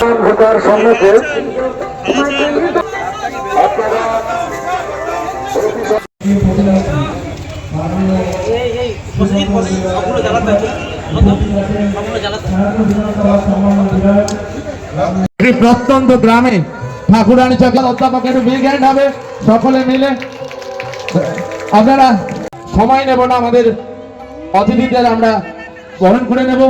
Voter সম্মুখে প্রত্যন্ত গ্রামে ঠাকুরানী চকের অধ্যাপক একটু হ্যান্ড হবে। সকলে মিলে আপনারা সময় নেব না, আমাদের অতিথিদের আমরা বরণ করে নেব।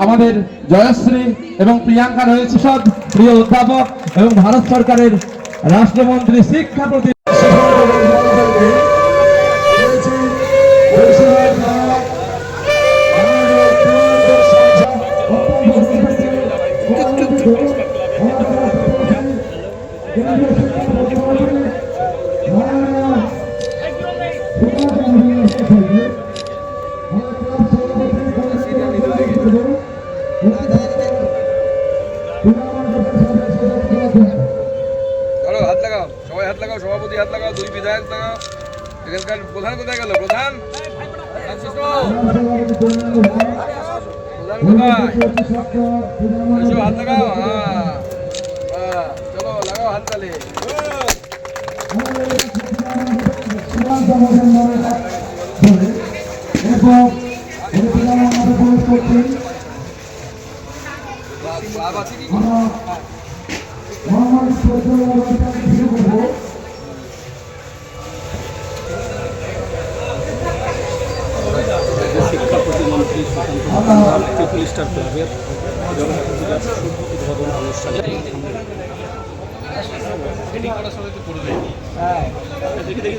আমাদের জয়শ্রী এবং প্রিয়াঙ্কা রয়েছে সব প্রিয় অধ্যাপক এবং ভারত সরকারের রাষ্ট্রমন্ত্রী শিক্ষা প্রতি ধরো সভাপতি দুই বিধায়ক লাগাও। এখানকার প্রধান কোথায় গেল? প্রধান? প্রধান হাত লাগাও। হ্যাঁ। আছে কি উদ্বোধন অনুষ্ঠানে দেখি দেখি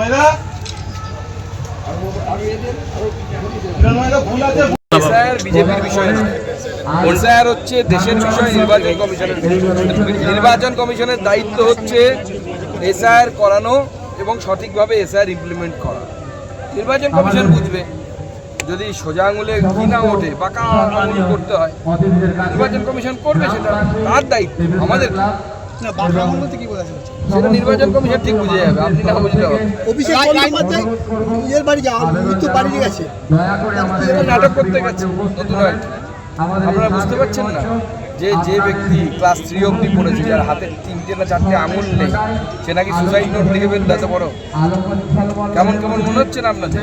আছে এসআইআর বিজেপির বিষয় না। এসআইআর হচ্ছে দেশের বিষয় নির্বাচন কমিশনের নির্বাচন কমিশনের দায়িত্ব হচ্ছে এসআইআর করানো এবং সঠিকভাবে এসআইআর ইমপ্লিমেন্ট করা। নির্বাচন কমিশন বুঝবে। যদি সোজা আঙুলে কি না ওঠে বাঁকা আঙুল করতে হয় নির্বাচন কমিশন করবে সেটা তার দায়িত্ব আমাদের। কি? সেটা নির্বাচন কমিশন ঠিক বুঝে যাবে আপনি না বুঝলে অভিষেক বন্দ্যোপাধ্যায় নিজের বাড়ি যাওয়া মৃত্যু বাড়ি গেছে। নাটক করতে গেছে। নতুন আপনারা বুঝতে পারছেন না যে যে ব্যক্তি ক্লাস থ্রি অবধি পড়েছে যার হাতে তিনটে না চারটে আঙুল নেই সে নাকি সুসাইড নোট লিখে ফেলতে এত বড়। কেমন কেমন মনে হচ্ছে না আপনাদের?